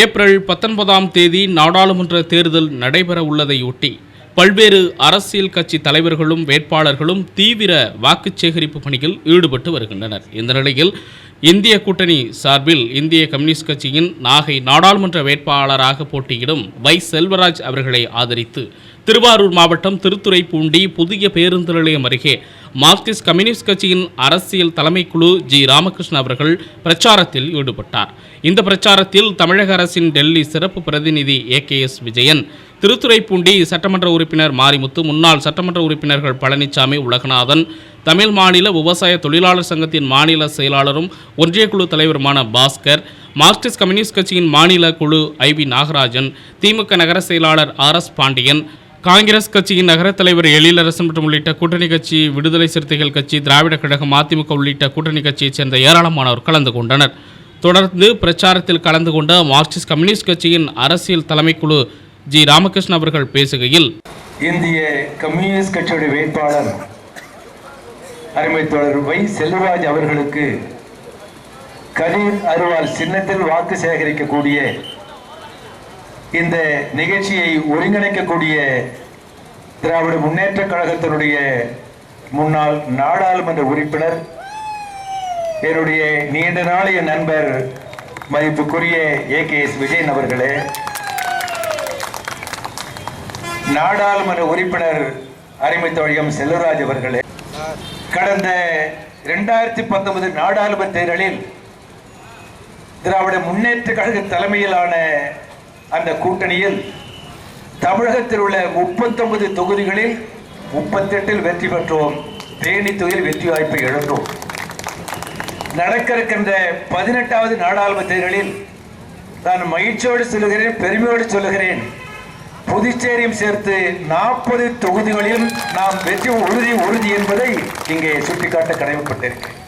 April பத்தொன்பதாம் தேதி நாடாளுமன்ற தேர்தல் நடைபெற உள்ளதையொட்டி பல்வேறு அரசியல் கட்சி தலைவர்களும் வேட்பாளர்களும் தீவிர வாக்குச் சேகரிப்பு பணியில் ஈடுபட்டு வருகின்றனர். இந்த நிலையில் இந்திய கூட்டணி சார்பில் இந்திய கம்யூனிஸ்ட் கட்சியின் நாகை நாடாளுமன்ற வேட்பாளராக போட்டியிடும் வை. செல்வராஜ் அவர்களை ஆதரித்து திருவாரூர் மாவட்டம் திருத்துறைப்பூண்டி புதிய பேருந்து நிலையம் அருகே மார்க்சிஸ்ட் கம்யூனிஸ்ட் கட்சியின் அரசியல் தலைமைக்குழு ஜி ராமகிருஷ்ணன் அவர்கள் பிரச்சாரத்தில் ஈடுபட்டார். இந்த பிரச்சாரத்தில் தமிழக அரசின் டெல்லி சிறப்பு பிரதிநிதி A K S Vijayan Thiruthuraipoondi சட்டமன்ற உறுப்பினர் மாரிமுத்து முன்னாள் சட்டமன்ற உறுப்பினர்கள் பழனிசாமி உலகநாதன் தமிழ் மாநில விவசாய தொழிலாளர் சங்கத்தின் மாநில செயலாளரும் ஒன்றிய குழு தலைவருமான பாஸ்கர் மார்க்சிஸ்ட் கம்யூனிஸ்ட் கட்சியின் மாநில குழு ஐ வி நாகராஜன் திமுக நகர செயலாளர் ஆர் எஸ் பாண்டியன் காங்கிரஸ் கட்சியின் நகரத்தலைவர் எழிலரசன் மற்றும் உள்ளிட்ட கூட்டணி கட்சி விடுதலை சிறுத்தைகள் கட்சி திராவிட கழகம் அதிமுக உள்ளிட்ட கூட்டணி கட்சியைச் சேர்ந்த ஏராளமானோர் கலந்து கொண்டனர். தொடர்ந்து பிரச்சாரத்தில் கலந்து கொண்ட மார்க்சிஸ்ட் கம்யூனிஸ்ட் கட்சியின் அரசியல் தலைமைக்குழு ஜி. ராமகிருஷ்ணன் அவர்கள் பேசுகையில் இந்திய கம்யூனிஸ்ட் கட்சியுடைய வேட்பாளர் அருமை தோழர் வை. செல்வராஜ் அவர்களுக்கு கதிர் அருவால் சின்னத்தில் வாக்கு சேகரிக்கக்கூடிய இந்த நிகழ்ச்சியை ஒருங்கிணைக்கக்கூடிய திராவிட முன்னேற்ற கழகத்தினுடைய முன்னாள் நாடாளுமன்ற உறுப்பினர் என்னுடைய நீண்ட நாளைய நண்பர் மதிப்புக்குரிய ஏ கே எஸ் விஜயன் அவர்களே நாடாளுமன்ற உறுப்பினர் அருமை தோழியம் செல்வராஜ் அவர்களே கடந்த இரண்டாயிரத்தி பத்தொன்பது நாடாளுமன்ற தேர்தலில் திராவிட முன்னேற்ற கழக தலைமையிலான அந்த கூட்டணியில் தமிழகத்தில் உள்ள முப்பத்தொன்பது தொகுதிகளில் முப்பத்தெட்டில் வெற்றி பெற்றோம். தேனி தொகுதியில் வெற்றி வாய்ப்பை இழந்தோம். நடக்க இருக்கின்ற பதினெட்டாவது நாடாளுமன்ற தேர்தலில் நான் மகிழ்ச்சியோடு சொல்லுகிறேன் பெருமையோடு சொல்லுகிறேன். புதுச்சேரியும் சேர்த்து நாற்பது தொகுதிகளிலும் நாம் வெற்றி உறுதி உறுதி என்பதை இங்கே சுட்டிக்காட்ட கடமைப்பட்டிருக்கேன்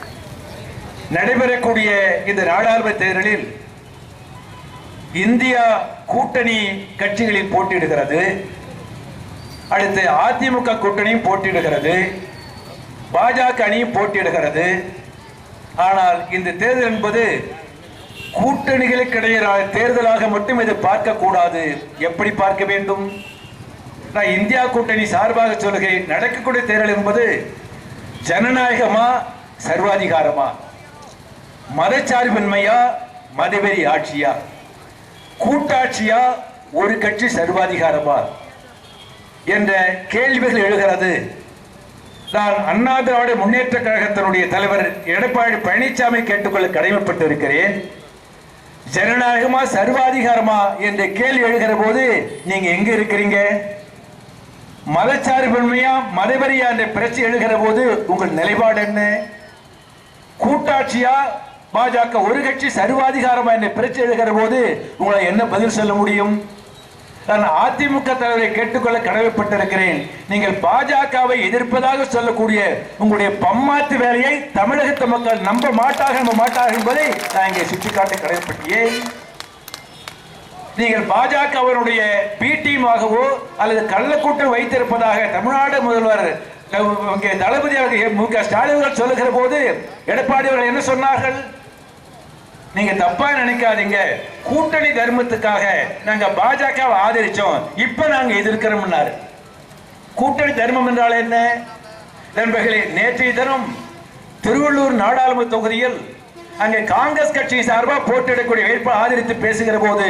நடைபெறக்கூடிய இந்த நாடாளுமன்ற தேர்தலில் இந்தியா கூட்டணி கட்சிகளில் போட்டியிடுகிறது. அடுத்து அதிமுக கூட்டணியும் போட்டியிடுகிறது. பாஜக அணியும் போட்டியிடுகிறது. ஆனால் இந்த தேர்தல் என்பது கூட்டணிகளுக்கு இடையிலான தேர்தலாக மட்டும் இதை பார்க்க கூடாது எப்படி பார்க்க வேண்டும்? நான் இந்தியா கூட்டணி சார்பாக சொல்லுகிறேன். நடக்கக்கூடிய தேர்தல் என்பது ஜனநாயகமா சர்வாதிகாரமா? மதச்சார்பின்மையா மதவெறி ஆட்சியா? கூட்டாட்சியா ஒரு கட்சி சர்வாதிகாரமா? என்ற கேள்விகள் எழுகிறது. நான் அண்ணா திராவிட முன்னேற்ற கழகத்தினுடைய தலைவர் எடப்பாடி பழனிசாமி கேட்டுக்கொள்ள கடமைப்பட்டு இருக்கிறேன் ஜனநாயகமா சர்வாதிகாரமா என்ற கேள்வி எழுகிற போது நீங்க எங்க இருக்கிறீங்க? மதச்சார்பின்மையா மதவெறியா என்ற பிரச்சனை எழுகிற போது உங்கள் நிலைப்பாடு என்ன? கூட்டாட்சியா பாஜக ஒரு கட்சி சர்வாதிகாரமா என்னை பிரச்சனை எழுகிற போது உங்களை என்ன பதில் சொல்ல முடியும்? நான் அதிமுக தலைவரை கேட்டுக்கொள்ள கடமைப்பட்டிருக்கிறேன். நீங்கள் பாஜகவை எதிர்ப்பதாக சொல்லக்கூடிய உங்களுடைய பம்மாத்து வேலையை தமிழகத்து மக்கள் நம்ப மாட்டாக நம்ப மாட்டார்கள் என்பதை நான் இங்கே சுட்டிக்காட்ட கடமைப்பட்டேன். நீங்கள் பாஜகவினுடைய அவருடைய டீமாகவோ அல்லது கள்ளக்கூட்டம் வைத்திருப்பதாக தமிழ்நாடு முதல்வர் தளபதி அவர்கள் மு க ஸ்டாலின் அவர்கள் சொல்லுகிற போது எடப்பாடி அவர்கள் என்ன சொன்னார்கள்? நீங்க தப்பா நினைக்காதீங்க. கூட்டணி தர்மத்துக்காக நாங்க பாஜகவை ஆதரிச்சோம். இப்ப நாங்க எதிர்க்கிறோம்னாரு. கூட்டணி தர்மம் என்றால் என்ன? நண்பர்களே நேற்றைய தினம் திருவள்ளூர் நாடாளுமன்ற தொகுதியில் அங்கே காங்கிரஸ் கட்சி சார்பாக போட்டியிடக்கூடிய வேட்பாளர் ஆதரித்து பேசுகிற போது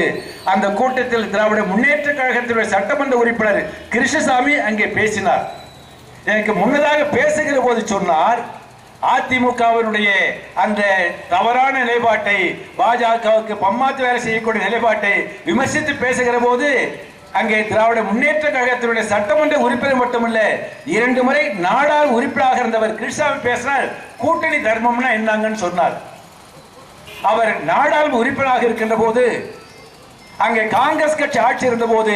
அந்த கூட்டத்தில் திராவிட முன்னேற்ற கழகத்தினுடைய சட்டமன்ற உறுப்பினர் கிருஷ்ணசாமி அங்கே பேசினார். எனக்கு முன்னதாக பேசுகிற போது சொன்னார் அதிமுகவினுடைய அந்த தவறான நிலைப்பாட்டை பாஜகவுக்கு பம்மாத்து வேலை செய்யக்கூடிய நிலைப்பாட்டை விமர்சித்து பேசுகிற போது அங்கே திராவிட முன்னேற்ற கழகத்தினுடைய சட்டமன்ற உறுப்பினர் மட்டுமல்ல இரண்டு முறை நாடாள் உறுப்பினராக இருந்தவர் கிருஷ்ணாவை பேசினார் கூட்டணி தர்மம்னா என்னங்கன்னு சொன்னார். அவர் நாடாளுமன்ற உறுப்பினராக இருக்கின்ற போது அங்கே காங்கிரஸ் கட்சி ஆட்சி இருந்த போது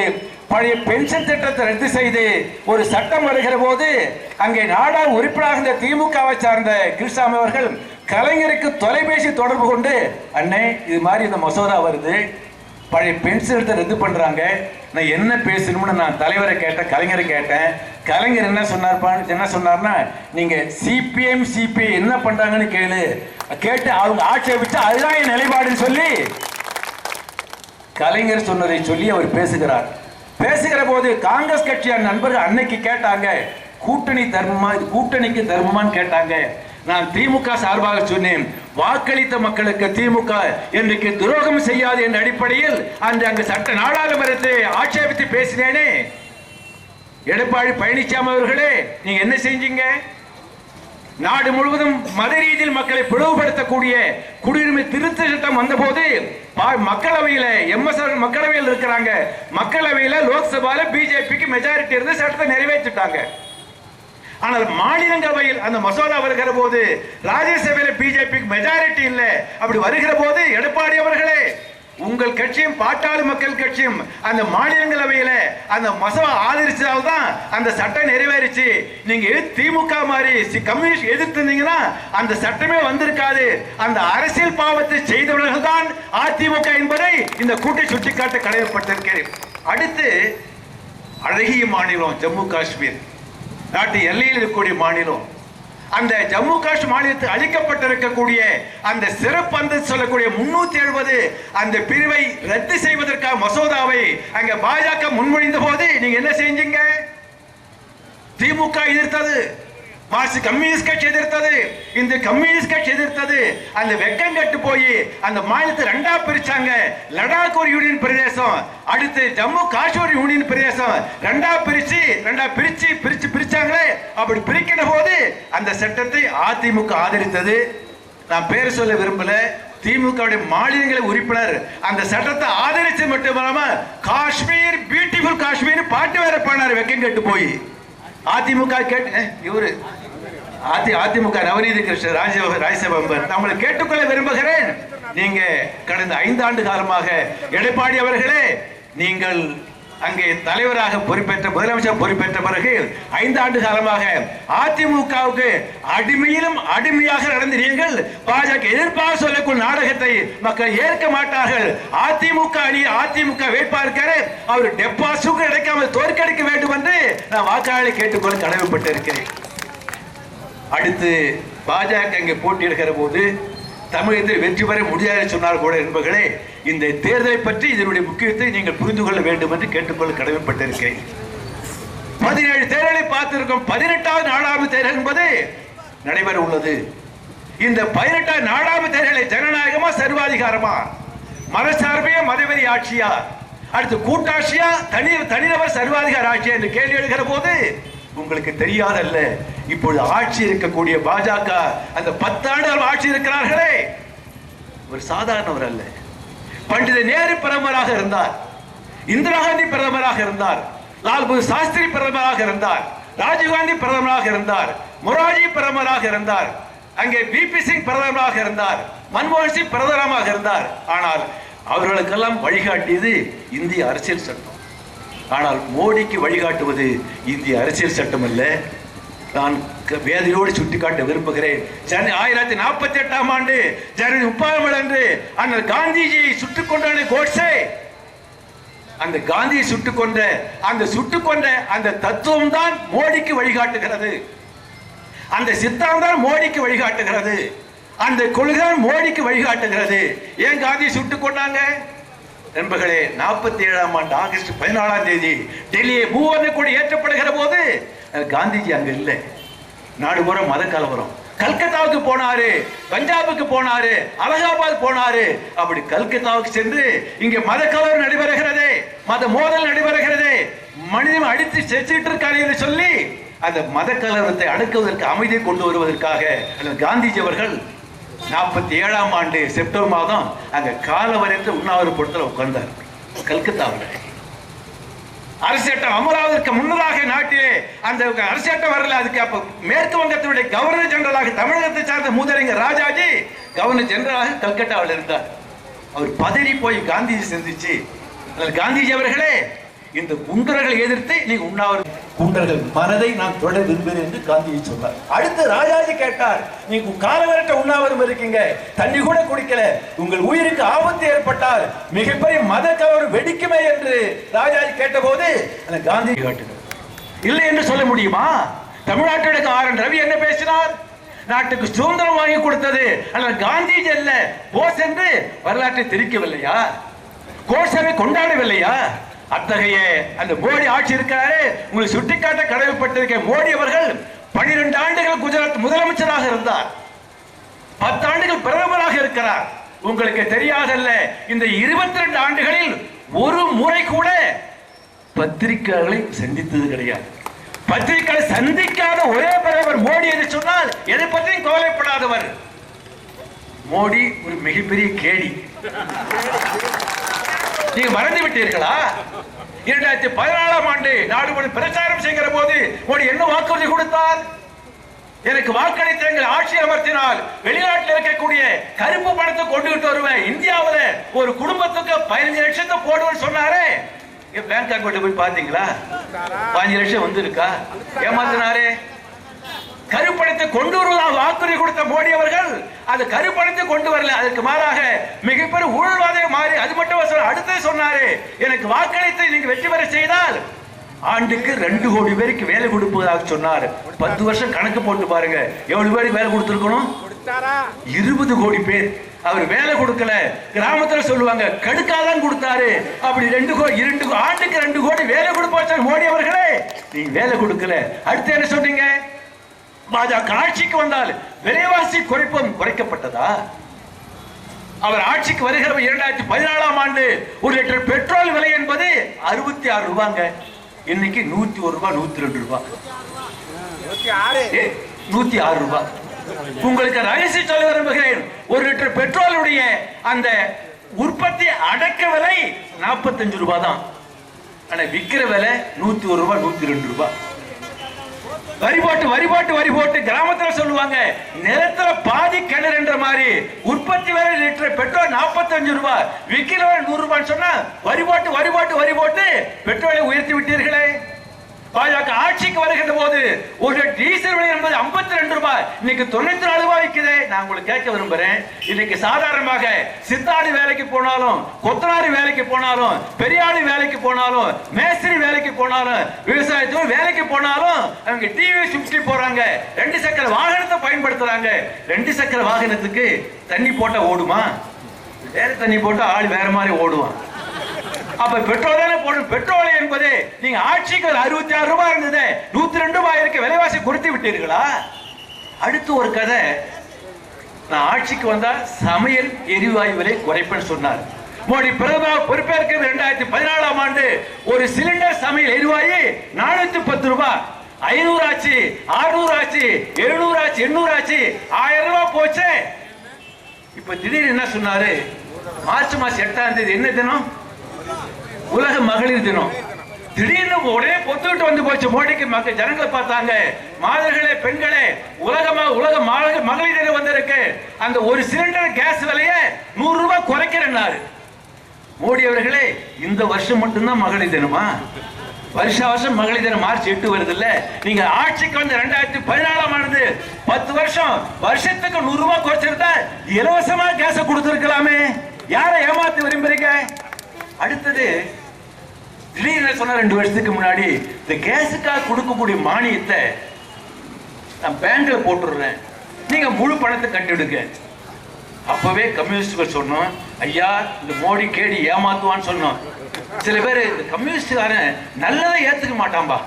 பழைய பென்ஷன் திட்டத்தை ரத்து செய்து ஒரு சட்டம் வருகிற போது அங்கே நாடாள் உறுப்பினராக இருந்த திமுகவை சார்ந்த கிருஷ்ணாமி அவர்கள் கலைஞருக்கு தொலைபேசி தொடர்பு கொண்டு அண்ணே இது மாதிரி இந்த மசோதா வருது. பழைய பென்ஷன் எடுத்து ரத்து பண்றாங்க. நான் என்ன பேசணும்னு நான் தலைவரை கேட்டேன் கலைஞரை கேட்டேன். கலைஞர் என்ன சொன்னார்ப்பான்னு என்ன சொன்னார்னா நீங்க சிபிஎம் சிபிஐ என்ன பண்றாங்கன்னு கேளு. கேட்டு அவங்க ஆட்சேபிச்சு அதுதான் என் நிலைப்பாடுன்னு சொல்லி கலைஞர் சொன்னதை சொல்லி அவர் பேசுகிறார். பேசுகிற போது காங்கிரஸ் கட்சியார் நண்பர்கள் அன்னைக்கு கேட்டாங்க கூட்டணி தர்மமா இது கூட்டணிக்கு தர்மமான்னு கேட்டாங்க. நான் திமுக சார்பாக சொன்னேன் வாக்களித்த மக்களுக்கு திமுக இன்றைக்கு துரோகம் செய்யாது என்ற அடிப்படையில் அந்த அங்கு சட்ட நாடாளுமன்றத்தை ஆட்சேபித்து பேசினேனே. எடப்பாடி பழனிசாமி அவர்களே நீங்க என்ன செஞ்சீங்க? நாடு முழுவதும் மத மக்களை பிளவுபடுத்தக்கூடிய குடியுரிமை திருத்த சட்டம் வந்தபோது பா- மக்களவையில எம்எஸ்ஆர் மக்களவையில் இருக்கிறாங்க. மக்களவையில லோக்சபால பிஜேபிக்கு மெஜாரிட்டி இருந்து சட்டத்தை நிறைவேற்றிட்டாங்க. ஆனால் மாநிலங்களவையில் அந்த மசோதா வருகிற போது ராஜ்யசபையில் பிஜேபிக்கு மெஜாரிட்டி இல்ல. அப்படி வருகிற போது எடப்பாடி அவர்களே உங்கள் கட்சியும் பாட்டாளி மக்கள் கட்சியும் அந்த மாநிலங்களவையில அந்த மசோதா ஆதரிச்சதால் தான் அந்த சட்டம் நிறைவேறிச்சு. நீங்க திமுக மாதிரி சி- கம்யூனிஸ்ட் எதிர்த்திருந்தீங்கன்னா அந்த சட்டமே வந்திருக்காது. அந்த அரசியல் பாவத்தை செய்தவர்கள் தான் அதிமுக என்பதை இந்த கூட்டை சுட்டிக்காட்ட கடமைப்பட்டிருக்கிறேன். அடுத்து அழகிய மாநிலம் ஜம்மு காஷ்மீர். நாட்டு எல்லையில் இருக்கக்கூடிய மாநிலம். அந்த ஜம்மு காஷ்மீர் மாநிலத்தில் அளிக்கப்பட்டிருக்கக்கூடிய அந்த சிறப்பு அந்தஸ்து சொல்லக்கூடிய முன்னூத்தி எழுபது அந்த பிரிவை ரத்து செய்வதற்காக மசோதாவை அங்க பாஜக முன்மொழிந்த போது நீங்க என்ன செஞ்சீங்க? திமுக எதிர்த்தது. மார்க்சிஸ்ட் கம்யூனிஸ்ட் கட்சி எதிர்த்தது. இந்த கம்யூனிஸ்ட் கட்சி எதிர்த்தது. அந்த வெக்கம் கட்டு போய் அந்த மாநிலத்தை ரெண்டா பிரிச்சாங்க. லடாக் ஒரு யூனியன் பிரதேசம். அடுத்து ஜம்மு காஷ்மீர் யூனியன் பிரதேசம். ரெண்டா பிரிச்சு ரெண்டா பிரிச்சு பிரிச்சு பிரிச்சாங்களே. அப்படி பிரிக்கிற போது அந்த சட்டத்தை அதிமுக ஆதரித்தது. நான் பேர் சொல்ல விரும்பல. திமுக மாநிலங்கள உறுப்பினர். அந்த சட்டத்தை ஆதரிச்சு மட்டுமல்லாம காஷ்மீர் பியூட்டிஃபுல் காஷ்மீர் பாட்டு வேற போனார் வெக்கம் கட்டு போய். அதிமுக கேட்டு இவரு. அதி அதிமுக நவநீதி கிருஷ்ணன் ராஜ ராஜ்யசபா மெம்பர். கேட்டுக்கொள்ள விரும்புகிறேன். நீங்க கடந்த ஐந்து ஆண்டு காலமாக எடப்பாடி அவர்களே நீங்கள் அங்கே தலைவராக பொறுப்பேற்ற முதலமைச்சர் பொறுப்பேற்ற பிறகு ஐந்து ஆண்டு காலமாக அதிமுகவுக்கு அடிமையிலும் அடிமையாக நடந்தீர்கள். பாஜக எதிர்ப்பாக சொல்லக்கூடிய நாடகத்தை மக்கள் ஏற்க மாட்டார்கள். அதிமுக அணி அதிமுக வேட்பாளர் அவர் டெபாசிட் கிடைக்காமல் தோற்கடிக்க வேண்டும் என்று நான் வாக்காளர்களை கேட்டுக்கொள்ள கடமைப்பட்டிருக்கிறேன். அடுத்து பாஜக இங்கே போட்டியிடுகிற போது தமிழகத்தில் வெற்றி பெற முடியாது சொன்னால் கூட என்பர்களே இந்த தேர்தலை பற்றி இதனுடைய முக்கியத்தை நீங்கள் புரிந்து கொள்ள வேண்டும் என்று கேட்டுக்கொள்ள கடமைப்பட்டிருக்கிறேன். பதினேழு தேர்தலை பார்த்திருக்கோம். பதினெட்டாவது நாலாவது தேர்தல் என்பது நடைபெற உள்ளது. இந்த பதினெட்டாவது நாலாவது தேர்தலை ஜனநாயகமா சர்வாதிகாரமா? மதசார்பியா மதவெறி ஆட்சியா? அடுத்து கூட்டாட்சியா? தனி தனிநபர் சர்வாதிகார ஆட்சியா என்று கேள்வி எழுகிற போது உங்களுக்கு தெரியாதல்ல. இப்பொழுது ஆட்சி இருக்கக்கூடிய பாஜக அந்த பத்தாண்டுகள் ஆட்சி இருக்கிறார்களே. ஒரு சாதாரணவர் அல்ல. பண்டித நேரு பிரதமராக இருந்தார் இந்திரா காந்தி பிரதமராக இருந்தார் லால் பகதூர் சாஸ்திரி பிரதமராக இருந்தார் ராஜீவ்காந்தி பிரதமராக இருந்தார் மொராஜி பிரதமராக இருந்தார் அங்கே பிபி சிங் பிரதமராக இருந்தார் மன்மோகன் சிங் பிரதமராக இருந்தார். ஆனால் அவர்களுக்கெல்லாம் வழிகாட்டியது இந்திய அரசியல் சட்டம். ஆனால் மோடிக்கு வழிகாட்டுவது இந்திய அரசியல் சட்டம் அல்ல நான் வேதியோடு சுட்டிக்காட்ட விரும்புகிறேன். ஜன ஆயிரத்தி நாற்பத்தி எட்டாம் ஆண்டு ஜனவரி முப்பதாம் அன்று அண்ணல் காந்திஜியை சுட்டுக் கொண்டான கோட்ஸே. அந்த காந்தியை சுட்டுக் கொண்ட அந்த சுட்டுக் கொண்ட அந்த தத்துவம் தான் மோடிக்கு வழிகாட்டுகிறது. அந்த சித்தாந்தம் தான் மோடிக்கு வழிகாட்டுகிறது. அந்த கொள்கை தான் மோடிக்கு வழிகாட்டுகிறது. ஏன் காந்தியை சுட்டுக் கொண்டாங்க நண்பர்களே நாற்பத்தி ஏழாம் ஆண்டு ஆகஸ்ட் பதினாலாம் தேதி டெல்லியை மூவர்ண கொடி ஏற்றப்படுகிற போது காந்திஜி அங்க இல்லை. நாடு பூரா மத கலவரம் கல்கத்தாவுக்கு போனாரு பஞ்சாபுக்கு போனாரு அலகாபாத் போனாரு. அப்படி கல்கத்தாவுக்கு சென்று இங்கே மத கலவரம் நடைபெறுகிறது மத மோதல் நடைபெறுகிறது மனிதன் அடித்து செச்சுட்டு இருக்காரு என்று சொல்லி அந்த மத கலவரத்தை அடக்குவதற்கு அமைதியை கொண்டு வருவதற்காக அந்த காந்திஜி அவர்கள் நாற்பத்தி ஏழாம் ஆண்டு செப்டம்பர் மாதம் அங்க காலவரையற்ற உண்ணாவிரத உட்கார்ந்தார். கல்கத்தாவில். அரசியட்டம் அமலாவதற்கு முன்னதாக நாட்டிலே அந்த அரசியட்டம் வரல. அதுக்கு அப்ப மேற்கு வங்கத்தினுடைய கவர்னர் ஜெனரலாக தமிழகத்தை சார்ந்த மூதறிஞர் ராஜாஜி கவர்னர் ஜெனரலாக கல்கட்டாவில் இருந்தார். அவர் பதறி போய் காந்திஜி சந்திச்சு அதனால் காந்திஜி அவர்களே இந்த குண்டர்களை எதிர்த்து நீங்க உண்ணாவிரதம் குண்டர்கள் மனதை நான் தொட விரும்புகிறேன் என்று காந்தியை சொன்னார். அடுத்து ராஜாஜி கேட்டார் நீ காலவரட்ட உண்ணாவிரம் இருக்கீங்க தண்ணி கூட குடிக்கல உங்கள் உயிருக்கு ஆபத்து ஏற்பட்டால் மிகப்பெரிய மத கலவரம் வெடிக்குமே என்று ராஜாஜி கேட்டபோது அந்த காந்தி காட்டுகிறார் இல்லை என்று சொல்ல முடியுமா? தமிழ்நாட்டுடைய ஆர் என் ரவி என்ன பேசினார்? நாட்டுக்கு சுதந்திரம் வாங்கி கொடுத்தது அல்ல காந்திஜி அல்ல போஸ் என்று வரலாற்றை திரிக்கவில்லையா கோட்சேவை கொண்டாடவில்லையா? அத்தகைய அந்த மோடி ஆட்சி இருக்கிறாரு உங்களுக்கு சுட்டிக்காட்ட கடமைப்பட்டிருக்க மோடி அவர்கள் பனிரெண்டு ஆண்டுகள் குஜராத் முதலமைச்சராக இருந்தார். பத்தாண்டுகள் பிரதமராக இருக்கிறார். உங்களுக்கு தெரியாதல்ல இந்த இருபத்தி ரெண்டு ஆண்டுகளில் ஒரு முறை கூட பத்திரிகையாளர்களை சந்தித்தது கிடையாது. பத்திரிகையாளரை சந்திக்காத ஒரே பிரதமர் மோடி என்று சொன்னால் எதை பற்றியும் கவலைப்படாதவர். மோடி ஒரு மிகப்பெரிய கேடி. நீங்க மறந்து விட்டீர்களா? இரண்டாயிரத்தி பதினாலாம் ஆண்டு நாடு முழு பிரச்சாரம் செய்கிற போது மோடி என்ன வாக்குறுதி கொடுத்தார்? எனக்கு வாக்களித்த எங்கள் ஆட்சி அமர்த்தினால் வெளிநாட்டில் இருக்கக்கூடிய கருப்பு பணத்தை கொண்டுகிட்டு வருவேன் இந்தியாவுல ஒரு குடும்பத்துக்கு பதினஞ்சு லட்சத்தை போடுவேன்னு சொன்னாரே. பேங்க் அக்கௌண்ட் போய் பாத்தீங்களா பதினஞ்சு லட்சம் வந்திருக்கா? ஏமாத்தினாரே. கருப்பணத்தை கொண்டு வருவதாக வாக்குறுதி கொடுத்த மோடி அவர்கள் அது கருப்பணத்தை கொண்டு வரல. அதற்கு மாறாக மிகப்பெரிய ஊழல்வாதே மாறி அது மட்டும் சொல்ல அடுத்தது சொன்னாரு எனக்கு வாக்களித்து நீங்க வெற்றி பெற செய்தால் ஆண்டுக்கு ரெண்டு கோடி பேருக்கு வேலை கொடுப்பதாக சொன்னார். பத்து வருஷம் கணக்கு போட்டு பாருங்க எவ்வளவு பேருக்கு வேலை கொடுத்திருக்கணும்? இருபது கோடி பேர். அவர் வேலை கொடுக்கல. கிராமத்துல சொல்லுவாங்க கடுக்காதான் கொடுத்தாரு. அப்படி ரெண்டு கோடி இரண்டு ஆண்டுக்கு ரெண்டு கோடி வேலை கொடுப்பா மோடி அவர்களே. நீங்க வேலை கொடுக்கல. அடுத்து என்ன சொன்னீங்க? பாஜக ஆட்சிக்கு வந்தால் விலைவாசி குறைப்பும் குறைக்கப்பட்டதா? அவர் ஆட்சிக்கு வருகிற இரண்டாயிரத்தி பதினாலாம் ஆண்டு ஒரு லிட்டர் பெட்ரோல் விலை என்பது அறுபத்தி ஆறு ரூபாங்க. இன்னைக்கு நூத்தி ஒரு ரூபாய் நூத்தி ரெண்டு ரூபாய் நூத்தி ஆறு. ரூபாய் உங்களுக்கு ரகசியம் சொல்ல விரும்புகிறேன். ஒரு லிட்டர் பெட்ரோலுடைய அந்த உற்பத்தி அடக்க விலை 45 ரூபாய் தான் ஆனா விக்கிற விலை நூத்தி ஒரு ரூபாய் நூத்தி ரெண்டு ரூபாய் வரி போட்டு வரி போட்டு வரி போட்டு கிராமத்துல சொல்லுவாங்க. நிலத்துல பாதி கிணறு என்ற மாதிரி. உற்பத்தி விலை லிட்டர் பெட்ரோல் 45 ரூபாய் விக்கிற நூறு ரூபாய் சொன்னா வரி போட்டு வரி போட்டு வரி போட்டு பெட்ரோலை உயர்த்தி விட்டீர்களே. பாஜக ஆட்சிக்கு வருகின்ற போது ஒரு டீசல் விலை என்பது 52 ரெண்டு ரூபாய். இன்னைக்கு தொண்ணூத்தி நாலு ரூபாய் விற்குது. நான் உங்களுக்கு கேட்க விரும்புறேன். இன்னைக்கு சாதாரணமாக சித்தாடி வேலைக்கு போனாலும் கொத்தனாரி வேலைக்கு போனாலும் பெரியாடி வேலைக்கு போனாலும் மேஸ்திரி வேலைக்கு போனாலும் விவசாயத்தோடு வேலைக்கு போனாலும் அவங்க டிவி சுற்றி போறாங்க. ரெண்டு சக்கர வாகனத்தை பயன்படுத்துறாங்க. ரெண்டு சக்கர வாகனத்துக்கு தண்ணி போட்டா ஓடுமா? வேற தண்ணி போட்டா ஆள் வேற மாதிரி ஓடுவான். அப்ப பெட்ரோல் தானே போடும்? பெட்ரோல் என்பது நீங்க ஆட்சிக்கு ஒரு அறுபத்தி ஆறு ரூபாய் இருந்தது. நூத்தி ரெண்டு ரூபாய் இருக்க. விலைவாசி கொடுத்து விட்டீர்களா? அடுத்து ஒரு கதை. நான் ஆட்சிக்கு வந்தா சமையல் எரிவாயு விலை குறைப்பேன்னு சொன்னார். மோடி பிரதமர் பொறுப்பேற்கிறது இரண்டாயிரத்தி பதினாலாம் ஆண்டு. ஒரு சிலிண்டர் சமையல் எரிவாயு நானூத்தி பத்து ரூபாய். ஐநூறு ஆச்சு ஆறுநூறு ஆச்சு எழுநூறு ஆச்சு எண்ணூறு ஆச்சு ஆயிரம் ரூபாய் போச்சு. இப்ப திடீர்னு என்ன சொன்னாரு? மார்ச் மாசம் எட்டாம் தேதி என்ன தினம்? உலக மகளிர் தினம். திடீர்னு ஒரே பொத்துக்கிட்டு வந்து போச்சு. மோடிக்கு மக்கள் ஜனங்களை பார்த்தாங்க. மாதர்களே பெண்களே உலகமா உலக மகளிர் மகளிர் தினம் வந்திருக்கு. அந்த ஒரு சிலிண்டர் கேஸ் விலையை நூறு ரூபாய் குறைக்கிறேன்னாரு. மோடி அவர்களே இந்த வருஷம் மட்டும்தான் மகளிர் தினமா? வருஷ வருஷம் மகளிர் தினம் மார்ச் எட்டு வருது இல்ல நீங்க ஆட்சிக்கு வந்து ரெண்டாயிரத்தி பதினாலாம் ஆண்டு பத்து வருஷம் வருஷத்துக்கு நூறு ரூபாய் குறைச்சிருந்தா இலவசமா கேஸ கொடுத்துருக்கலாமே. யாரை ஏமாத்தி விரும்புறீங்க? அடுத்தது திடீர்னு சொன்ன ரெண்டு வருஷத்துக்கு முன்னாடி இந்த கேஸுக்காக கொடுக்கக்கூடிய மானியத்தை நான் பேங்க்ல போட்டுடுறேன். நீங்க முழு பணத்தை கட்டிடுங்க. அப்பவே கம்யூனிஸ்டுகள் சொன்னோம் ஐயா இந்த மோடி கேடி ஏமாத்துவான்னு சொன்னோம். சில பேர் இந்த கம்யூனிஸ்டுக்காரன் நல்லதை ஏத்துக்க மாட்டான்பா.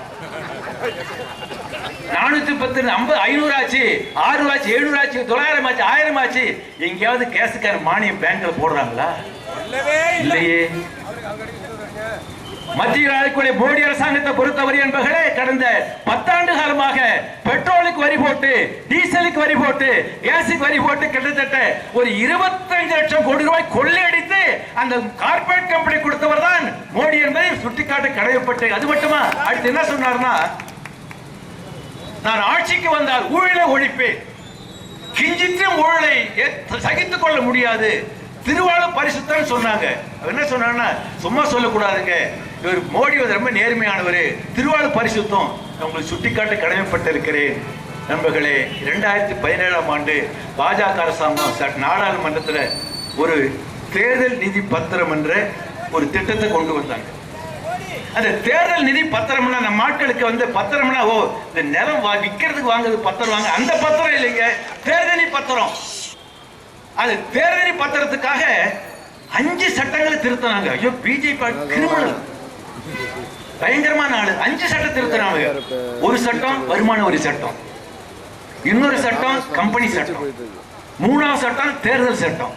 நானூத்தி பத்து ஐம்பது ஐநூறு ஆச்சு ஆறு ஆச்சு எழுநூறு ஆச்சு தொள்ளாயிரம் ஆச்சு ஆயிரம் ஆச்சு. எங்கேயாவது கேஸுக்கார மானியம் பேங்க்ல போடுறாங்களா? இல்லையே. மத்திய ஆளக்கூடிய போடி அரசாங்கத்தை பொறுத்தவரை என்பவர்களே கடந்த பத்தாண்டு காலமாக பெட்ரோலுக்கு வரி போட்டு டீசலுக்கு வரி போட்டு கேஸுக்கு வரி போட்டு கிட்டத்தட்ட ஒரு இருபத்தஞ்சு லட்சம் கோடி ரூபாய் கொள்ளையடித்து அந்த கார்பரேட் கம்பெனி கொடுத்தவர் தான் மோடி என்பதை சுட்டிக்காட்டு கடமைப்பட்டு அது மட்டுமா? அடுத்து என்ன சொன்னார்னா நான் ஆட்சிக்கு வந்தால் ஊழலை ஒழிப்பேன். கிஞ்சிற்றும் ஊழலை சகித்துக் கொள்ள முடியாது. திருவாளர் பரிசுத்தான் சொன்னாங்க. அவர் என்ன சொன்னாங்கன்னா சும்மா சொல்லக்கூடாதுங்க. இவர் மோடி வந்து ரொம்ப நேர்மையானவர். திருவாளர் பரிசுத்தம் உங்களுக்கு சுட்டிக்காட்ட கடமைப்பட்டிருக்கிறேன். நண்பர்களே ரெண்டாயிரத்தி பதினேழாம் ஆண்டு பாஜக அரசாங்கம் நாடாளுமன்றத்தில் ஒரு தேர்தல் நிதி பத்திரம் என்ற ஒரு திட்டத்தை கொண்டு வந்தாங்க. அந்த தேர்தல் நிதி பத்திரம்னா நம்ம ஆட்களுக்கு வந்து பத்திரம்னா ஓ இந்த நிலம் விற்கிறதுக்கு வாங்குறது பத்திரம் வாங்க. அந்த பத்திரம் இல்லைங்க. தேர்தல் பத்திரம். அது தேர்தல் பத்திரத்துக்காக அஞ்சு சட்டங்களை திருத்தினாங்க. ஐயோ பிஜேபி கிரிமினல் பயங்கரமான ஆளு. அஞ்சு சட்டம் திருத்தினாங்க. ஒரு சட்டம் வருமான வரி சட்டம். இன்னொரு சட்டம் கம்பெனி சட்டம். மூணாவது சட்டம் தேர்தல் சட்டம்.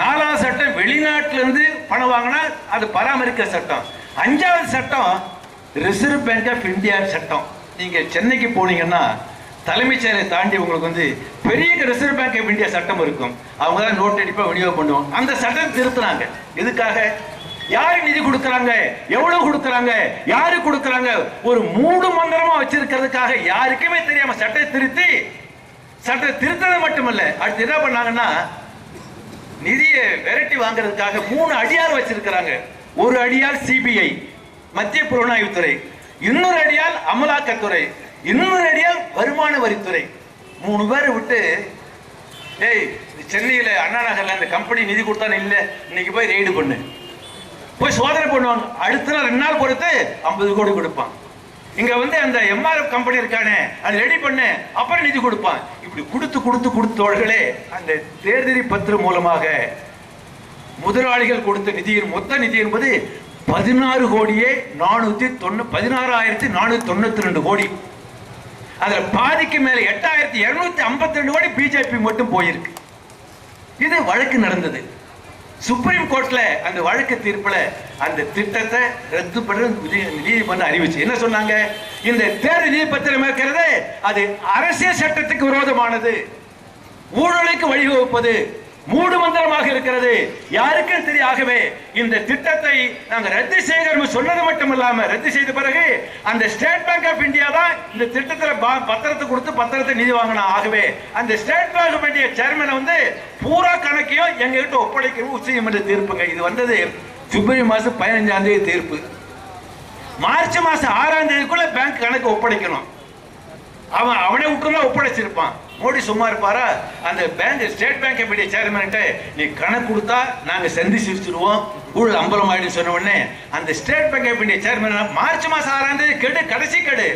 நாலாவது சட்டம் வெளிநாட்டுல இருந்து பணம் வாங்கினா அது பராமரிக்க சட்டம். அஞ்சாவது சட்டம் ரிசர்வ் பேங்க் ஆஃப் இந்தியா சட்டம். நீங்க சென்னைக்கு போனீங்கன்னா தலைமைச் செயலை தாண்டி உங்களுக்கு வந்து பெரிய ரிசர்வ் பேங்க் ஆஃப் இந்தியா சட்டம் இருக்கும். அவங்க தான் நோட் அடிப்பா விநியோகம் பண்ணுவோம் அந்த சட்டம் திருத்தினாங்க. எதுக்காக? யாரு நிதி கொடுக்கறாங்க? எவ்வளவு கொடுக்கறாங்க? யாரு கொடுக்கறாங்க? ஒரு மூடு மந்திரமா வச்சிருக்கிறதுக்காக யாருக்குமே தெரியாம சட்டத்தை திருத்தி சட்டத்தை திருத்தது மட்டுமல்ல அடுத்து என்ன பண்ணாங்கன்னா நிதியை விரட்டி வாங்குறதுக்காக மூணு அடியார் வச்சிருக்கிறாங்க. ஒரு அடியார் சிபிஐ மத்திய புலனாய்வுத்துறை. இன்னொரு அடியால் அமலாக்கத்துறை. இன்னொரு அடியால் வருமான வரித்துறை. மூணு பேரை விட்டு ஏய் சென்னையில் அண்ணா நகரில் அந்த கம்பெனி நிதி கொடுத்தான்னு இல்லை இன்னைக்கு போய் ரெய்டு பண்ணு. போய் சோதனை பண்ணுவாங்க. அடுத்த நாள் ரெண்டு நாள் பொறுத்து ஐம்பது கோடி கொடுப்பான். இங்க வந்து அந்த எம்ஆர்எஃப் கம்பெனி இருக்கானே அது ரெடி பண்ணு. அப்புறம் நிதி கொடுப்பான். இப்படி கொடுத்து கொடுத்து கொடுத்தவர்களே அந்த தேர்தலி பத்திரம் மூலமாக முதலாளிகள் கொடுத்த நிதியின் மொத்த நிதி என்பது பதினாறு கோடியே நானூத்தி தொண்ணூ பதினாறாயிரத்தி நானூத்தி தொண்ணூத்தி ரெண்டு கோடி. அதுல பாதிக்கு மேல எட்டாயிரத்தி இருநூத்தி ஐம்பத்தி ரெண்டு கோடி பிஜேபி மட்டும் போயிருக்கு. இது வழக்கு நடந்தது. சுப்ரீம் கோர்ட்ல அந்த வழக்கு தீர்ப்புல அந்த திட்டத்தை ரத்து பண்ண நீதிமன்றம் அறிவிச்சு. என்ன சொன்னாங்க? இந்த தேர்தல் நீதிபத்திரம் இருக்கிறது அது அரசியல் சட்டத்துக்கு விரோதமானது. ஊழலுக்கு வழிவகுப்பது. மூடு மந்திரமாக இருக்கிறது. யாருக்கும் தெரியாகவே இந்த திட்டத்தை நாங்கள் ரத்து செய்கிறோம் சொன்னது மட்டும் இல்லாம ரத்து செய்த பிறகு அந்த ஸ்டேட் பேங்க் ஆஃப் இந்தியா தான் இந்த திட்டத்தில் பா- பத்திரத்தை கொடுத்து பத்திரத்தை நிதி வாங்கினா ஆகவே அந்த ஸ்டேட் பேங்க் ஆஃப் இந்தியா சேர்மனை வந்து பூரா கணக்கையும் எங்ககிட்ட ஒப்படைக்கிற ஒப்படைக்கணும் உச்சநீதிமன்ற தீர்ப்புங்க. இது வந்தது பிப்ரவரி மாதம் பதினஞ்சாம் தேதி தீர்ப்பு. மார்ச் மாதம் ஆறாம் தேதிக்குள்ள பேங்க் கணக்கு ஒப்படைக்கணும். அவன் அவனை விட்டுனா ஒப்படைச்சிருப்பான். மோடி சும்மா இருப்பாரா? அந்த பேங்க் ஸ்டேட் பேங்க் எப்படி சேர்மன்ட்ட நீ கணக்கு கொடுத்தா நாங்க சந்தி சிரிச்சிருவோம். ஊழல் அம்பலம் ஆயிடுன்னு சொன்ன உடனே அந்த State Bank of chairman March மாசம் ஆறாம் தேதி கெடு கடைசி கெடு.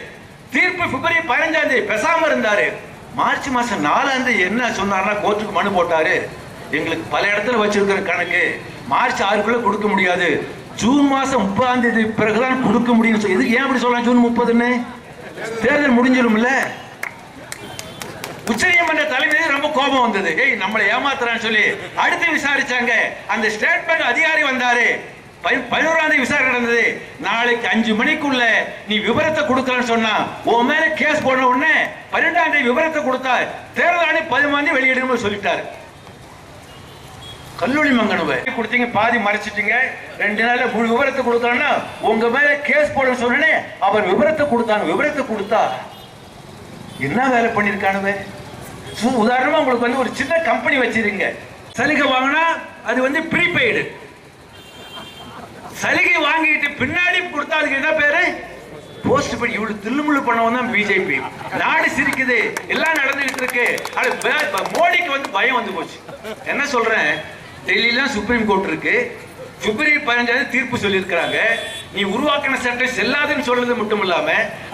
தீர்ப்பு பிப்ரவரி பதினஞ்சாம் தேதி பேசாம இருந்தாரு. மார்ச் மாசம் நாலாம் தேதி என்ன சொன்னார்னா கோர்ட்டுக்கு மனு போட்டாரு. எங்களுக்கு பல இடத்துல வச்சிருக்கிற கணக்கு. மார்ச் ஆறுக்குள்ள கொடுக்க முடியாது. ஜூன் மாசம் முப்பதாம் தேதி பிறகுதான் கொடுக்க முடியும்னு சொல்லி இதுக்கு ஏன் அப்படி சொல்லலாம் ஜூன் முப்பதுன்னு? தேர்தல் முடிஞ்சிடும்ல உச்சநீதிமன்ற தலைமை ரொம்ப கோபம் வந்தது. ஏய் நம்மளை ஏமாத்துறான்னு சொல்லி அடுத்து விசாரிச்சாங்க. அந்த ஸ்டேட் பேங்க் அதிகாரி வந்தாரு. பதி- பதினோராம் தேதி விசாரணை நடந்தது. நாளைக்கு அஞ்சு மணிக்குள்ள நீ விவரத்தை கொடுக்கலன்னு சொன்னா உன் மேல கேஸ் போன உடனே பன்னெண்டாம் தேதி விவரத்தை கொடுத்தா தேர்தல் ஆணை பதிமூணாம் தேதி வெளியிடணும்னு சொல்லிட்டாரு. கல்லூரி மங்கனவை. கொடுத்தீங்க பாதி மறைச்சிட்டீங்க. ரெண்டு நாள்ல முழு விவரத்தை கொடுக்கலன்னா உங்க மேல கேஸ் போட சொன்னே அவர் விவரத்தை கொடுத்தாங்க விவரத்தை கொடுத்தா என்ன வேலை பண்ணிருக்கானுவே உதாரணமா உங்களுக்கு வந்து ஒரு சின்ன கம்பெனி வச்சிருங்க. சலுகை வாங்கினா அது வந்து ப்ரீபெய்டு சலுகை வாங்கிட்டு பின்னாடி கொடுத்தா அதுக்கு என்ன பேரு? போஸ்ட் படி இவ்வளவு தில்லுமுள்ளு பண்ணவன் தான் பிஜேபி நாடு சிரிக்குது. எல்லாம் நடந்துகிட்டு இருக்கு. அது மோடிக்கு வந்து பயம் வந்து போச்சு. என்ன சொல்றேன்? டெல்லியில சுப்ரீம் கோர்ட் இருக்கு. பிப்ரவரி பதினஞ்சாவது தீர்ப்பு சொல்லியிருக்கிறாங்க. நீ உருவாக்கின சட்டம் செல்லாதுன்னு சொல்றது மட்டும் இல்லாம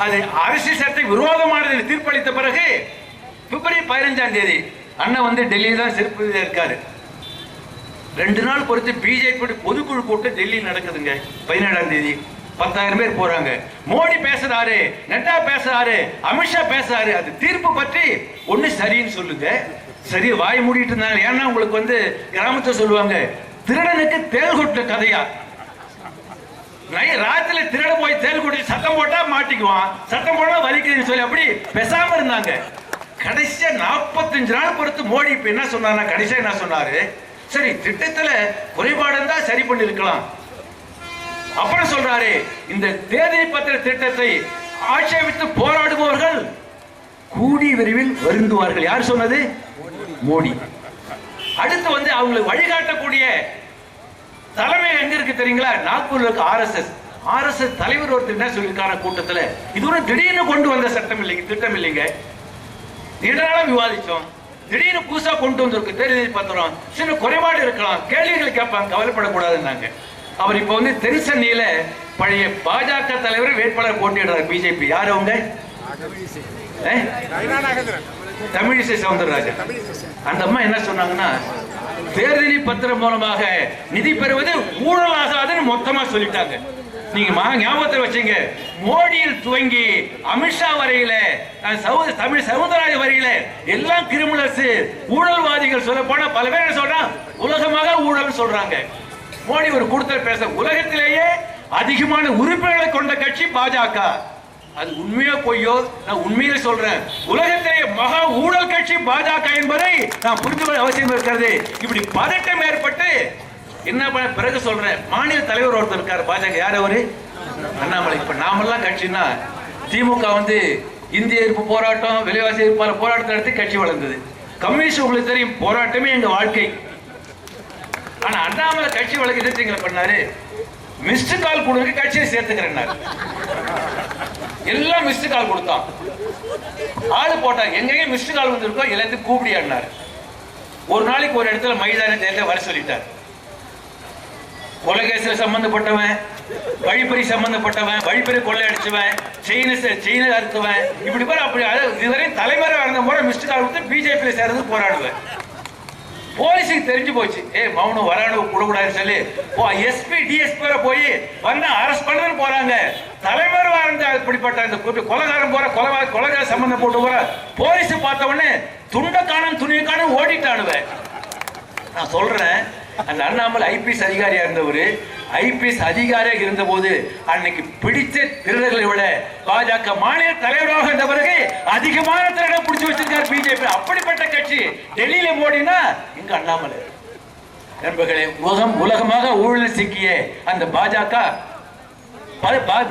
அது அரசியல் சட்டத்தை விரோதமானது தீர்ப்பளித்த பிறகு பிப்ரவரி பதினஞ்சாம் தேதி அண்ணன் வந்து டெல்லியில் தான் சிறப்பு இருக்காரு. ரெண்டு நாள் பொறுத்து பிஜேபி பொதுக்குழு கூட்டம் டெல்லியில் நடக்குதுங்க. பதினேழாம் தேதி. பத்தாயிரம் பேர் போறாங்க. மோடி பேசுறாரு நட்டா பேசுறாரு அமித்ஷா பேசுறாரு. அது தீர்ப்பு பற்றி ஒண்ணு சரின்னு சொல்லுங்க. சரி வாய் மூடிட்டு இருந்தாங்க. ஏன்னா உங்களுக்கு வந்து கிராமத்தை சொல்லுவாங்க திருடனுக்கு தேல் கொட்ட கதையா? ராத்திரி திருட போய் தேல் கொட்டி சத்தம் போட்டா மாட்டிக்குவான். சத்தம் போட்டா வலிக்குதுன்னு சொல்லி அப்படி பேசாம இருந்தாங்க. கடைசியா நாற்பத்தஞ்சு நாள் பொறுத்து மோடி இப்ப என்ன சொன்னார்னா கடைசியா என்ன சொன்னாரு? சரி திட்டத்துல குறைபாடு இருந்தா சரி பண்ணிருக்கலாம். அப்புறம் சொல்றாரு இந்த தேதி பத்திர திட்டத்தை ஆட்சேபித்து போராடுபவர்கள் கூடி விரைவில் வருந்துவார்கள். யார் சொன்னது? மோடி. அடுத்து வந்து அவங்களுக்கு வழிகாட்டக்கூடிய தலைமை எங்க இருக்கு தெரியுங்களா? நாக்பூர்ல இருக்கு ஆர்எஸ்எஸ். ஆர்எஸ்எஸ் தலைவர் ஒருத்தர் என்ன சொல்லியிருக்காங்க கூட்டத்துல? இது ஒரு திடீர்னு கொண்டு வந்த சட்டம் இல்லைங்க திட்டம் இல்லைங்க. நீண்டநாளம் விவாதிச்சோம் திடீர்னு புதுசா கொண்டு வந்திருக்கு தேர்தல் பத்திரம் சின்ன குறைபாடு இருக்கலாம். கேள்விகள் கேட்பாங்க கவலைப்படக்கூடாதுன்னாங்க. அவர் இப்ப வந்து தென்சென்னையில பழைய பாஜக தலைவர் வேட்பாளர் போட்டியிடுறாரு பிஜேபி. யார் அவங்க? தமிழிசை சவுந்தரராஜன். அந்த அம்மா என்ன சொன்னாங்கன்னா தேர்தலி பத்திரம் மூலமாக நிதி பெறுவது ஊழலாகாதுன்னு மொத்தமா சொல்லிட்டாங்க. நீங்க மா ஞாபகத்தில் வச்சீங்க. மோடியில் துவங்கி அமித்ஷா வரையில அஹ், சௌ- தமிழ் சவுந்தரராஜ வரையில எல்லாம் கிரிமினல்ஸ் ஊழல்வாதிகள் சொல்ல போனா பல பேர் என்ன சொல்றான் உலகமாக ஊழல் சொல்றாங்க. மோடி ஒரு கூடுதல் பேச உலகத்திலேயே அதிகமான உறுப்பினர்களை கொண்ட கட்சி பாஜக. அது உண்மையோ பொய்யோ நான் உண்மையிலே சொல்றேன். உலகத்திலேயே மகா ஊழல் கட்சி பாஜக என்பதை நான் புரிந்து கொள்ள அவசியம் இருக்கிறது. இப்படி பதட்டம் ஏற்பட்டு என்ன பண்ண பிறகு சொல்றேன். மாநில தலைவர் ஒருத்தர் இருக்காரு பாஜக. யார் அவரு? அண்ணாமலை. இப்ப நாமெல்லாம் கட்சின்னா திமுக வந்து இந்திய எதிர்ப்பு போராட்டம் விலைவாசி எதிர்ப்பாளர் போராட்டத்தை நடத்தி கட்சி வளர்ந்தது. கம்யூனிஸ்ட் உங்களுக்கு தெரியும் போராட்டமே எங்க வாழ்க்கை. ஆனா அண்ணாமலை கட்சி வழக்கு எதிர்த்தீங்களை பண்ணாரு. மிஸ்டு கால் கொடுக்க கட்சியை சேர்த்துக்கிறேன்னாரு. எல்லாம் மிஸ்டு கால் கொடுத்தான். ஆளு போட்டாங்க. எங்கேயும் மிஸ்டு கால் வந்திருக்கோ எல்லாத்தையும் கூப்பிடியாடினாரு. ஒரு நாளைக்கு ஒரு இடத்துல மைதான தேர்தல் வர சொல்லிட்டார். கொலைகேசில சம்பந்தப்பட்டவன் வழிப்பறி சம்பந்தப்பட்டவன் வழிப்பறி கொள்ளை அடிச்சவன் செயின செயின அறுத்தவன். இப்படி பேர் அப்படி அதாவது இதுவரை தலைமுறை இருந்த முறை மிஸ்டர் கால் கொடுத்து பிஜேபியில் சேர்ந்து போராடுவேன். போலீஸுக்கு தெரிஞ்சு போச்சு. ஏ மௌனம் வரானு கூடக்கூடாதுன்னு சொல்லி ஓ எஸ்பி டிஎஸ்பி போய் வந்தா அரெஸ்ட் பண்ணுன்னு போறாங்க. தலைவர் வாழ்ந்த இப்படிப்பட்ட இந்த கொலகாரம் போற கொலவா கொலகார சம்பந்தம் போட்டு போற போலீஸ் பார்த்த உடனே துண்டக்கானும் காணும் துணியை ஓடிட்டானுவேன். நான் சொல்றேன் அந்த அண்ணாமலை ஐபிஎஸ் அதிகாரியா இருந்தவர் ஐபிஎஸ் அதிகாரியாக இருந்தபோது அன்னைக்கு பிடிச்ச திருடர்களை விட பாஜக மாநில தலைவராக இருந்த பிறகு அதிகமான திருடை பிடிச்சு வச்சிருக்கார் பிஜேபி. அப்படிப்பட்ட கட்சி டெல்லியில மோடினா இங்க அண்ணாமலை. நண்பர்களே உலகம் உலகமாக ஊழல் சிக்கிய அந்த பாஜக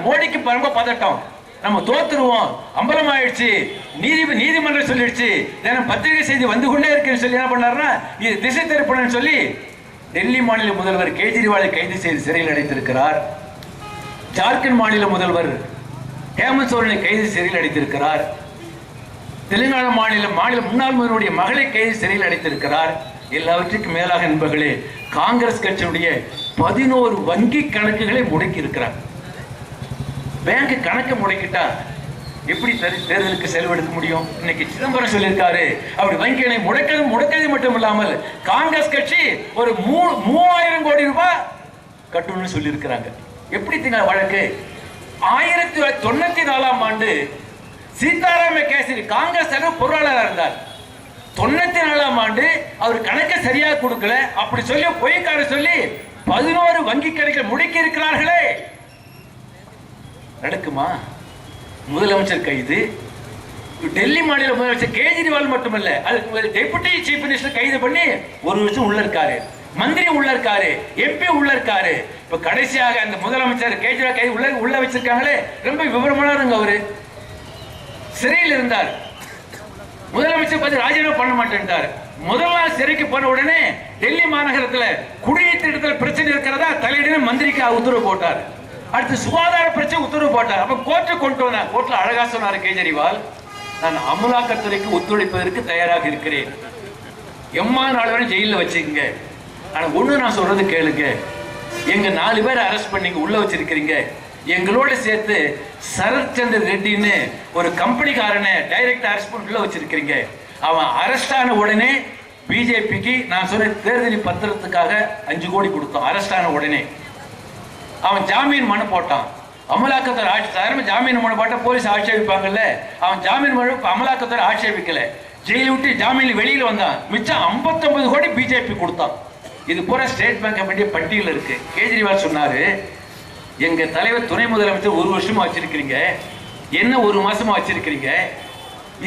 மோடிக்கு ரொம்ப பதட்டம். நம்ம தோத்துருவோம் அம்பலம் ஆயிடுச்சு நீதி நீதிமன்றம் சொல்லிடுச்சு தினம் பத்திரிகை செய்தி வந்து கொண்டே இருக்குன்னு சொல்லி என்ன பண்ணாருன்னா இது திசை திருப்பணும்னு சொல்லி டெல்லி மாநில முதல்வர் கேஜ்ரிவாலை கைது செய்து சிறையில் அடைத்திருக்கிறார். ஜார்க்கண்ட் மாநில முதல்வர் ஹேமந்த் சோரனை கைது சிறையில் அடைத்திருக்கிறார். தெலுங்கானா மாநில மாநில முன்னாள் முதல்வருடைய மகளை கைது சிறையில் அடைத்திருக்கிறார். எல்லாவற்றுக்கும் மேலாக நண்பர்களே காங்கிரஸ் கட்சியுடைய பதினோரு வங்கி கணக்குகளை முடக்கி இருக்கிறார் பேங்க் கணக்கு முடக்கிட்டா எப்படி தேர்- தேர்தலுக்கு செலவெடுக்க முடியும்? இன்னைக்கு சிதம்பரம் சொல்லியிருக்காரு. அப்படி வங்கிகளை முடக்கிறது முடக்கிறது மட்டும் இல்லாமல் காங்கிரஸ் கட்சி ஒரு மூணு மூவாயிரம் கோடி ரூபாய் கட்டணும்னு சொல்லியிருக்கிறாங்க. எப்படி திங்க வழக்கு? ஆயிரத்தி தொள்ளாயிரத்தி தொண்ணூத்தி நாலாம் ஆண்டு சீதாராம கேசரி காங்கிரஸ் பொருளாளராக இருந்தார். தொண்ணூத்தி நாலாம் ஆண்டு அவர் கணக்கை சரியா கொடுக்கல. அப்படி சொல்லி பொய்க்கார சொல்லி பதினோரு வங்கி கணக்கை முடக்கி இருக்கிறார்களே நடக்குமா? முதலமைச்சர் கைது டெல்லி மாநில முதலமைச்சர் கேஜ்ரிவால் மட்டுமல்ல அதுக்கு டெபுட்டி சீஃப் மினிஸ்டர் கைது பண்ணி ஒரு வருஷம் உள்ள இருக்காரு. மந்திரி உள்ள இருக்காரு எம்பி உள்ள இருக்காரு. இப்ப கடைசியாக அந்த முதலமைச்சர் கேஜ்ரிவால் கைது உள்ள உள்ள வச்சிருக்காங்களே. ரொம்ப விவரமானவருங்க அவரு. சிறையில் இருந்தார். முதலமைச்சர் பத்தி ராஜினாமா பண்ண மாட்டேன்ட்டார். முதல் நாள் சிறைக்கு போன உடனே டெல்லி மாநகரத்துல குடியேற்ற இடத்துல பிரச்சனை இருக்கிறதா? தலையிடனே மந்திரிக்கு உத்தரவு போட்டார். அடுத்து சுகாதார பிரச்சனை உத்தரவு போட்டார். அப்ப கோர்ட்டை கொண்டு வந்தார் கோர்ட்ல அழகா சொன்னார் கேஜரிவால் நான் அமலாக்கத்துறைக்கு ஒத்துழைப்பதற்கு தயாராக இருக்கிறேன். எம்மா நாள் வரை ஜெயிலில் வச்சுக்கங்க. ஆனா ஒண்ணு நான் சொல்றது கேளுங்க. எங்க நாலு பேர் அரெஸ்ட் பண்ணீங்க உள்ள வச்சிருக்கிறீங்க. எங்களோட சேர்த்து சரத் சந்திர ரெட்டின்னு ஒரு கம்பெனிக்காரனை டைரக்ட் அரெஸ்ட் பண்ணி உள்ள வச்சிருக்கிறீங்க. அவன் அரெஸ்ட் ஆன உடனே பிஜேபிக்கு நான் சொன்ன தேர்தல் பத்திரத்துக்காக அஞ்சு கோடி கொடுத்தோம். அரெஸ்ட் ஆன உடனே. அவன் ஜாமீன் மனு போட்டான். அமலாக்கத்துறை ஆட்சி சாதாரண ஜாமீன் மனு போட்டால் போலீஸ் ஆட்சேபிப்பாங்கல்ல? அவன் ஜாமீன் மனு அமலாக்கத்துறை ஆட்சேபிக்கல. ஜெயில விட்டு ஜாமீன் வெளியில் வந்தான். மிச்சம் 59 கோடி பிஜேபி கொடுத்தான். இது பூரா ஸ்டேட் பேங்க் வேண்டிய பட்டியல் இருக்கு. கேஜ்ரிவால் சொன்னாரு எங்க தலைவர் துணை முதலமைச்சர் ஒரு வருஷமா வச்சிருக்கிறீங்க. என்ன ஒரு மாசமா வச்சிருக்கிறீங்க?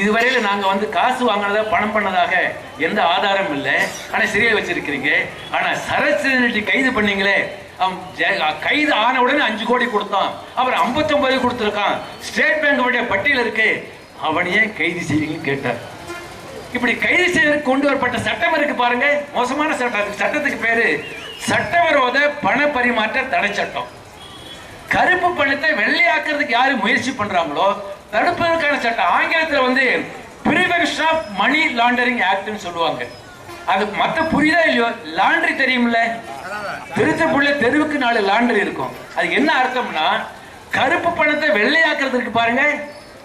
இதுவரையில நாங்க வந்து காசு வாங்கினதா பணம் பண்ணதாக எந்த ஆதாரம் இல்லை. ஆனா சிறையில் வச்சிருக்கிறீங்க. ஆனா சரத் கைது பண்ணீங்களே கைது ஆன உடனே அஞ்சு கோடி கொடுத்தான். அப்புறம் 59 கொடுத்துருக்கான். ஸ்டேட் பேங்க் பட்டியல் இருக்கு. அவனையே கைது செய்வீங்கன்னு கேட்டார். இப்படி கைது செய்வதற்கு கொண்டு வரப்பட்ட சட்டம் இருக்கு பாருங்க. மோசமான சட்டம். சட்டத்துக்கு பேரு சட்டவிரோத பண பரிமாற்ற தடை சட்டம். கருப்பு பணத்தை வெள்ளையாக்குறதுக்கு யாரு முயற்சி பண்றாங்களோ தடுப்பதற்கான சட்டம். ஆங்கிலத்தில் வந்து பிரிவென்ஷன் ஆஃப் மணி லாண்டரிங் ஆக்ட்னு சொல்லுவாங்க. அது மற்ற புரியுதா இல்லையோ? லாண்டரி தெரியும்ல. திருத்தப்புள்ள தெருவுக்கு நாலு லாண்டரி இருக்கும். அது என்ன அர்த்தம்னா கருப்பு பணத்தை வெள்ளையாக்குறதுக்கு பாருங்க.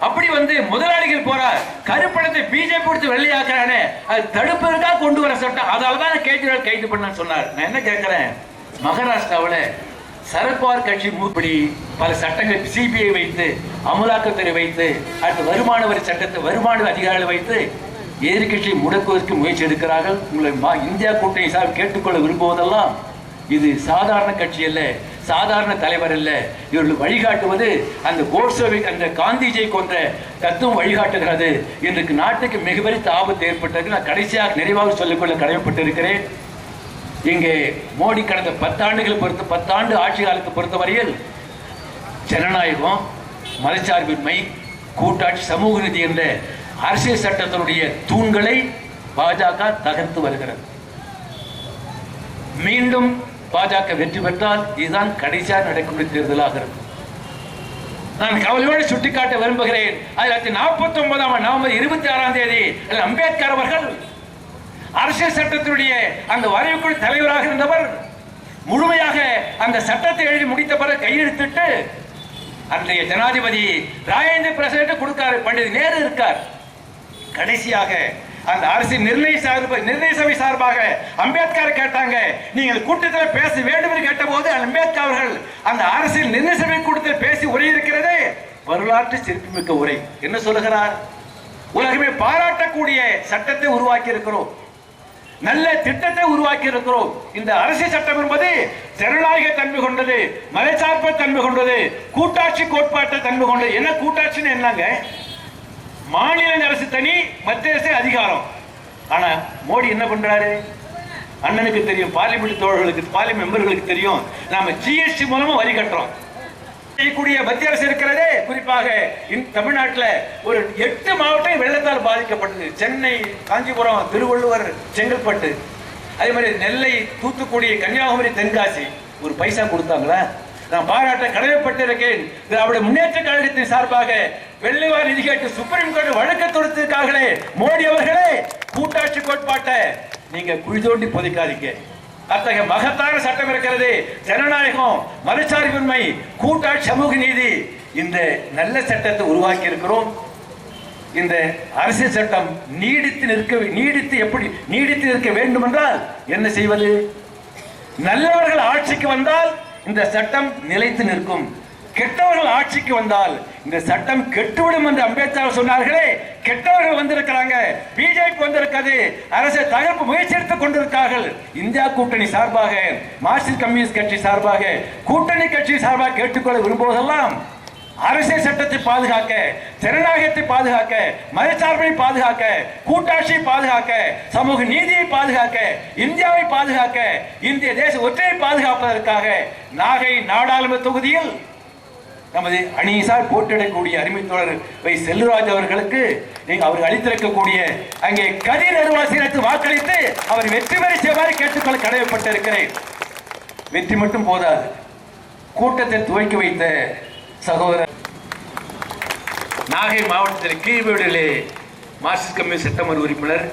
அப்படி வந்து முதலாளிகள் போறார். கருப்பணத்தை பிஜேபி கொடுத்து வெள்ளையாக்குறானே. அது தடுப்பதற்காக கொண்டு வர சட்டம் அதால தான் கேஜ்ரிவால் கைது பண்ணான்னு சொன்னார். நான் என்ன கேட்கிறேன்? மகாராஷ்டிராவில் சரத்பவார் கட்சி மூப்படி பல சட்டங்கள் சிபிஐ வைத்து அமலாக்கத்துறை வைத்து அடுத்து வருமான வரி சட்டத்தை வருமான அதிகாரிகள் வைத்து எதிர்கட்சி முடக்குவதற்கு முயற்சி எடுக்கிறார்கள். உங்களை மா- இந்தியா கூட்டணி சார் கேட்டுக்கொள்ள விரும்புவதெல்லாம் இது சாதாரண கட்சி அல்ல சாதாரண தலைவர் அல்ல. இவர்கள் வழிகாட்டுவது அந்த கோட்சேவை அந்த காந்திஜியை கொன்ற தத்துவம் வழிகாட்டுகிறது இன்றைக்கு நாட்டுக்கு மிகப்பெரிய ஆபத்து ஏற்பட்டது. நான் கடைசியாக நிறைவாக சொல்லிக்கொள்ள கடமைப்பட்டிருக்கிறேன். இங்கே மோடி கடந்த பத்தாண்டுகளை பொறுத்த பத்தாண்டு ஆட்சி காலத்தை பொறுத்தவரையில் ஜனநாயகம் மதச்சார்பின்மை கூட்டாட்சி சமூக நீதி என்ற அரசியல் சட்டத்தினுடைய தூண்களை பாஜக தகர்த்து வருகிறது. மீண்டும் பாஜக வெற்றி பெற்றால் இதுதான் கடைசியாக நடக்கக்கூடிய தேர்தலாக இருக்கும். நான் கவலையோடு சுட்டிக்காட்ட விரும்புகிறேன். ஆயிரத்தி நாற்பத்தி ஒன்பதாம் நவம்பர் இருபத்தி ஆறாம் தேதி அம்பேத்கர் அவர்கள் அரசியல் சட்டத்தினுடைய அந்த வரைவுக்குள் தலைவராக இருந்தவர் முழுமையாக அந்த சட்டத்தை எழுதி முடித்த பிறகு கையெழுத்திட்டு அன்றைய ஜனாதிபதி ராஜேந்திர பிரசாத் கொடுக்காரு. பண்டித நேரு இருக்கார். கடைசியாக அந்த அரசு நிர்ணய சார்பு நிர்ணய சபை சார்பாக அம்பேத்கர் கேட்டாங்க. நீங்கள் கூட்டத்தில் பேச வேண்டும் என்று கேட்டபோது அம்பேத்கர் அவர்கள் அந்த அரசியல் நிர்ணய சபை கூட்டத்தில் பேசி உரை இருக்கிறது. வரலாற்று சிறப்புமிக்க உரை. என்ன சொல்லுகிறார்? உலகமே பாராட்டக்கூடிய சட்டத்தை உருவாக்கி இருக்கிறோம் நல்ல திட்டத்தை உருவாக்கி இருக்கிறோம் இந்த அரசியல் சட்டம் என்பது ஜனநாயக தன்மை கொண்டது மதச்சார்பு தன்மை கொண்டது கூட்டாட்சி கோட்பாட்டை தன்மை கொண்டது. என்ன கூட்டாட்சின்னு என்னங்க? மாநில அரசு தனி மத்திய அரசு அதிகாரம். ஆனா மோடி என்ன பண்றாரு? அண்ணனுக்கு தெரியும் பார்லிமெண்ட் தோழர்களுக்கு பார்லிமெண்ட் மெம்பர்களுக்கு தெரியும். நாம ஜிஎஸ்டி மூலமா வரி கட்டுறோம். செய்யக்கூடிய மத்திய அரசு இருக்கிறதே குறிப்பாக தமிழ்நாட்டில் ஒரு எட்டு மாவட்டம் வெள்ளத்தால் பாதிக்கப்பட்டது. சென்னை காஞ்சிபுரம் திருவள்ளுவர் செங்கல்பட்டு. அதே மாதிரி நெல்லை தூத்துக்குடி கன்னியாகுமரி தென்காசி. ஒரு பைசா கொடுத்தாங்களா? நான் பாராட்ட கடமைப்பட்டிருக்கேன். திராவிட முன்னேற்ற கழகத்தின் சார்பாக வெள்ளைவார் நிதி கேட்டு சுப்ரீம் கோர்ட் வழக்கு தொடுத்ததுக்காகலே மோடி அவர்களே கூட்டாட்சி கோட்பாட்டை நீங்க குழி தோண்டி புதைக்காதீங்க. அத்தகைய மகத்தான சட்டம் இருக்கிறது. ஜனநாயகம் மதச்சார்பின்மை கூட்டாட்சி சமூக நீதி இந்த நல்ல சட்டத்தை உருவாக்கி இருக்கிறோம். இந்த அரசியல் சட்டம் நீடித்து நிற்க நீடித்து எப்படி நீடித்து நிற்க வேண்டும் என்றால் என்ன செய்வது? நல்லவர்கள் ஆட்சிக்கு வந்தால் இந்த சட்டம் நிலைத்து நிற்கும். கெட்டவர்கள் ஆட்சிக்கு வந்தால் இந்த சட்டம் கெட்டுவிடும் என்று அம்பேத்கர் சொன்னார்களே. கெட்டவர்கள் வந்திருக்கிறாங்க. பிஜேபி வந்திருக்கிறது. அரசு தகர்ப்பு முயற்சி எடுத்துக் கொண்டிருக்கார்கள் இந்தியா கூட்டணி சார்பாக மார்க்சிஸ்ட் கம்யூனிஸ்ட் கட்சி சார்பாக கூட்டணி கட்சி சார்பாக கேட்டுக்கொள்ள விரும்புவதெல்லாம் அரசியல் சட்டத்தை பாதுகாக்க ஜனநாயகத்தை பாதுகாக்க மதச்சார்பை பாதுகாக்க கூட்டாட்சியை பாதுகாக்க சமூக நீதியை பாதுகாக்க இந்தியாவை பாதுகாக்க இந்திய தேச ஒற்றையை பாதுகாப்பதற்காக நாகை நாடாளுமன்ற தொகுதியில் நமது அணிசார் போட்டிடக்கூடிய அருமை தோழர் வை செல்லுராஜ் அவர்களுக்கு நீங்க அவர் அளித்திருக்கக்கூடிய அங்கே கதி அருவாசீனத்து வாக்களித்து அவர் வெற்றி பெற செய்வாறு கேட்டுக்கொள்ள கடமைப்பட்டிருக்கிறேன் வெற்றி மட்டும் போதாது. கூட்டத்தை துவக்கி வைத்த சகோதரர் நாகை மாவட்டத்தில் கீழ்வேடிலே மார்க்சிஸ்ட் கம்யூனிஸ்ட் சட்டமன்ற உறுப்பினர்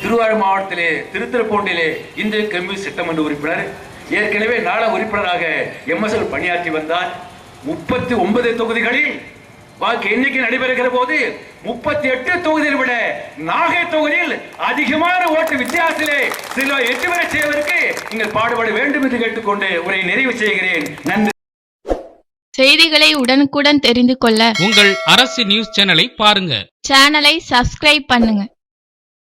திருவாரூர் மாவட்டத்திலே திருத்திருப்பூண்டிலே இந்திய கம்யூனிஸ்ட் சட்டமன்ற உறுப்பினர் ஏற்கனவே நாள உறுப்பினராக எம்எஸ்எல் பணியாற்றி வந்தார். முப்பத்தி ஒன்பது தொகுதிகளில் வாக்கு எண்ணிக்கை நடைபெறுகிற போது முப்பத்தி எட்டு தொகுதியில் விட நாகை தொகுதியில் அதிகமான ஓட்டு வித்தியாசத்திலே சில எட்டு வரை செய்வதற்கு நீங்கள் பாடுபட வேண்டும் என்று கேட்டுக்கொண்டு உரை நிறைவு செய்கிறேன். நன்றி. செய்திகளை உடனுக்குடன் தெரிந்து கொள்ள உங்கள் அரசு நியூஸ் சேனலை பாருங்க. சேனலை சப்ஸ்கிரைப் பண்ணுங்க.